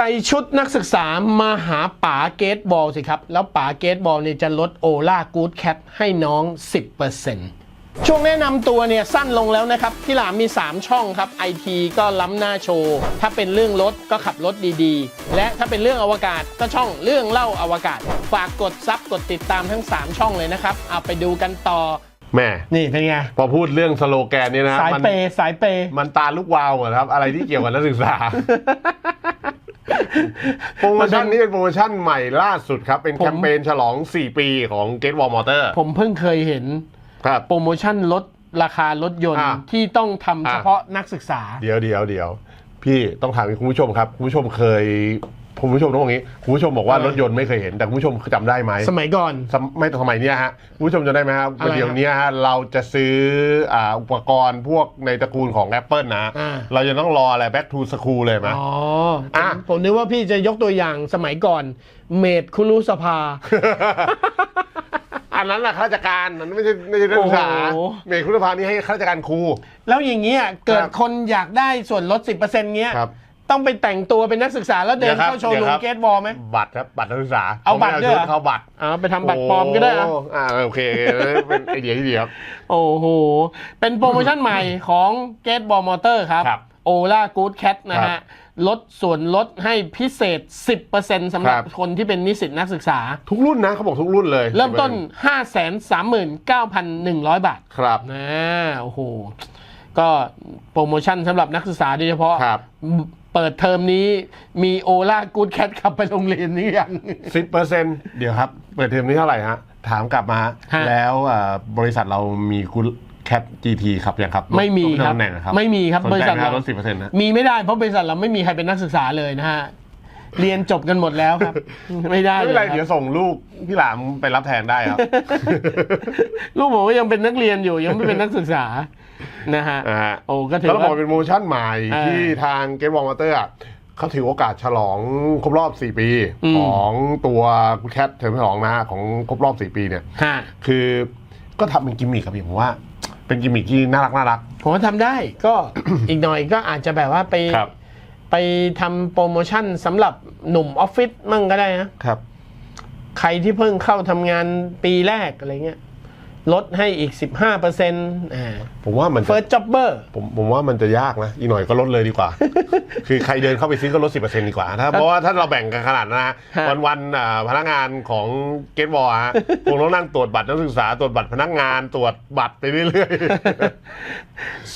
ใส่ชุดนักศึกษามาหาป๋าเกตบอลสิครับ แล้วป๋าเกตบอลเนี่ยจะลดโอล่ากูดแคทให้น้อง 10%ช่วงแนะนำตัวเนี่ยสั้นลงแล้วนะครับ ที่หลามมี 3 ช่องครับไอทีก็ล้ำหน้าโชว์ ถ้าเป็นเรื่องรถก็ขับรถดีๆ และถ้าเป็นเรื่องอวกาศก็ช่องเรื่องเล่าอวกาศ ฝากกดซับกดติดตามทั้ง 3 ช่องเลยนะครับเอาไปดูกันต่อแม่นี่เป็นไง พอพูดเรื่องสโลแกนนี้นะสายมันเปย์สายเปย์มันตาลูกวาวเหรอครับ อะไรที่เกี่ยวกับนักศึกษา โปรโมชั่นนี้เป็นโปรโมชั่นใหม่ล่าสุดครับ เป็นแคมเปญฉลอง 4 ปีของ Get Wall Motor ผมเพิ่งเคยเห็นครับโปรโมชั่นลดราคารถยนต์อะที่ต้องทำอะเฉพาะนักศึกษา เดี๋ยวเดี๋ยวเดี๋ยวพี่ต้องถามคุณผู้ชมครับ คุณผู้ชมเคย คุณผู้ชมต้องบอกงี้คุณผู้ชมบอกว่าอะไร รถยนต์ไม่เคยเห็น แต่คุณผู้ชมจำได้ไหมสมัยก่อน สมไม่สมัยเนี้ยฮะคุณผู้ชมจะได้ไหมครับอะไรฮะเดี๋ยวนี้ฮะเราจะซื้ออ่าอุปกรณ์พวกในตระกูลของ Apple นะ อ่า เราจะต้องรออะไร back to school เลยไหม อ๋ออะผมผมนึกว่าพี่จะยกตัวอย่างสมัยก่อน เมดคุรุสภา อันนั้นแหละข้าราชการมันไม่ใช่ไม่ใช่นักศึกษาโอ้โห เมย์คุณภาพนี่ให้ข้าราชการครู แล้วอย่างเงี้ยเกิดครับคนอยากได้ส่วนลด 10%เงี้ยครับ ต้องไปแต่งตัวเป็นนักศึกษาแล้วเดินเดี๋ยวครับเข้าโชว์รูเดี๋ยวคมรับเกตบอลไหมบัตรครับบัตรนักศึกษาเอาบัตรด้วยเหรอชุเขาบัตรอ๋อไปทำบัตรปลอมก็ได้อะโอ่าโอเคเป็นไอเดียที่ดีครับโอ้โหเป็นโปรโมชั่นใหม่ของเกตบอลมอเตอร์ครับครับโอล่ากูดแคทนะครัฮะบลดส่วนลดให้พิเศษ 10%สำหรับครับคนที่เป็นนิสิตนักศึกษา ทุกรุ่นนะเขาบอกทุกรุ่นเลย เริ่มต้น 539,100 บาท ครับนะโอ้โห ก็โปรโมชั่นสำหรับนักศึกษาโดยเฉพาะครับเปิดเทอมนี้มีโอล่ากูดแคทขับไปโรงเรียนนี้ยังสิบเปอร์เซ็นต์เดี๋ยวครับ เปิดเทอมนี้เท่าไหร่ฮะ ถามกลับมาฮะ แล้วอ่าบริษัทเรามีคุณแคป GT ครับยังครับไม่มีครับตำแหน่งนะครับไม่มีครับสนบริใจษัทไหมครับเราลดสิบเปอร์เซ็นต์นะ มีไม่ได้เพราะบริษัทเราไม่มีใครเป็นนักศึกษาเลยนะฮะเรียนจบกันหมดแล้วครับ ไม่ได้ไม่เป็นไรลเดี๋ยวส่งลูกพี่หลามไปรับแทนได้ครับ ลูกผมก็ยังเป็นนักเรียนอยู่ยังไม่เป็นนักศึกษา นะฮะนะฮะโอ้ก็ถือแล้วว่า บอกเป็นโปรโมชั่นใหม่เออที่ทางเกมวอลมาเตอร์เขาถือโอกาสฉลองครบรอบ 4 ปี อืม ของตัวแคทเทอมที่สองนะฮะของครบรอบ 4 ปีเนี่ย ฮะคือก็ทำเป็นกิมมิคครับพี่ผมว่า เป็นกิมมิคที่น่ารักน่ารัก ผมว่าทำได้ก็ อีกหน่อยก็อาจจะแบบว่าไปครับ ไปทำโปรโมชั่นสำหรับหนุ่มออฟฟิศมั่งก็ได้นะ ครับ ใครที่เพิ่งเข้าทำงานปีแรกอะไรเงี้ย ลดให้อีก 15%อ่า ผมว่ามันจะเฟิร์สจ็อบเบอร์ผมผมว่ามันจะยากนะ อีกหน่อยก็ลดเลยดีกว่า คือใครเดินเข้าไปซื้อก็ลด 10%ดีกว่า ถ้าเพราะว่าถ้าเราแบ่งกันขนาดนั้นนะฮะ วันวันๆอ่าพนักงานของเกตบอลฮะ คงต้องนั่งตรวจบัตรนักศึกษาตรวจบัตรพนักงานตรวจบัตรไปเรื่อย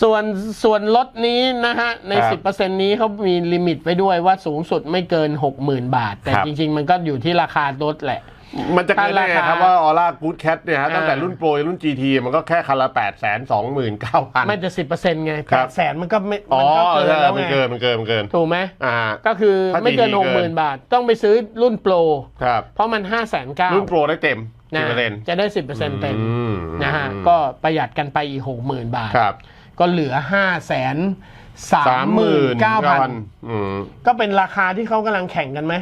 ส่วนส่วนลดนี้นะฮะ ใน ครับ10%นี้เขามีลิมิตไว้ด้วยว่าสูงสุดไม่เกิน 60,000 บาท แต่ครับจริง ๆ มันก็อยู่ที่ราคารถแหละๆ มันจะเกินได้ไงครับว่าออร่ากู๊ดแคทเนี่ยฮะอ่าตั้งแต่รุ่นโปรจนรุ่น GT มันก็แค่คันละ8 2 9 0 0 0 ไม่จะ10%ไงครับ8แสนมันก็ไม่อ๋อมันก็เกินใช่แล้วมันไงเกินมันเกินมันเกินถูกไหมอ่าก็คือถ้าไม่เกิน GT เกิน60,000บาท ต้องไปซื้อรุ่นโปรครับเพราะมัน5 9 0 0 0รุ่นโปรได้เต็มนะ10%จะได้10%เต็มอืมนะฮะก็ประหยัดกันไปอีก60,000บาทครับก็เหลือ5 3 9สามหมื่น0 0 0อืมก็เป็นราคาที่เขากำลังแข่งกันไหม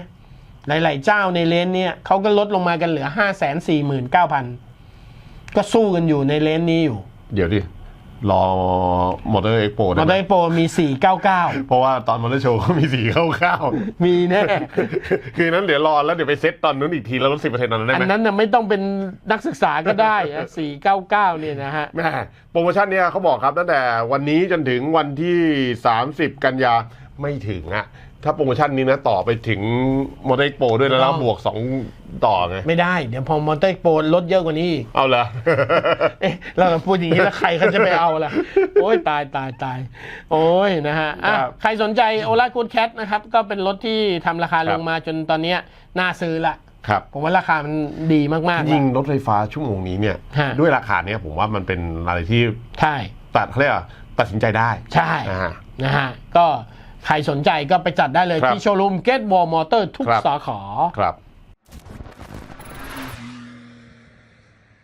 หลาย ๆ เจ้าในเลนเนี่ยเขาก็ลดลงมากันเหลือ 5 4 9 0 0 0 ก็สู้กันอยู่ในเลนนี้อยู่ เดี๋ยวดิ รอมอเตอร์เอ็กโปมอได้เตอไหมร์โปรมี 499 เพราะว่าตอนมอเตอร์โชว์ก็มีสีเข้าข้าวมีแน่คือนั้นเดี๋ยวรอแล้วเดี๋ยวไปเซ็ตตอนนู้นอีกทีแล้วลดสิบเปอร์เซ็นต์ตอนนั้นได้อันไหมนั้นน่ะไม่ต้องเป็นนักศึกษาก็ได้อะ499เนี่ยนะฮะแม่โปรโมชั่นเนี้ยเขาบอกครับตั้งแต่วันนี้จนถึงวันที่ 30 กันยาไม่ถึงอะ ถ้าโปรโมชั่นนี้นะต่อไปถึงมอเตอร์เอ็กโปด้วยนะแล้วบวก 2 ต่อไง ไม่ได้ เดี๋ยวพอมอเตอร์โปรลดเยอะกว่านี้อีกเอาเหรอเอ๊ะเราพูดอย่างนี้แล้วใครเขาจะไปเอาล่ะ โอ้ยตายตายตายโอ้ยนะฮะอะครับใครสนใจโอลากูดแคทนะครับ ก็เป็นรถที่ทำราคาคลรับงมาจนตอนเนี้ยน่าซื้อละ ครับ ผมว่าราคามันดีมากๆยิงละรถไฟฟ้าชั่วโมงนี้เนี่ย ฮะ ด้วยราคาเนี้ยผมว่ามันเป็นอะไรที่ใช่ ตัดเขาเรียกว่าตัดสินใจได้ใช่ อ่า นะฮะก็ ใครสนใจก็ไปจัดได้เลยครับที่โชว์รูมเกตบอลมอเตอร์ทุกครับสาขาครับ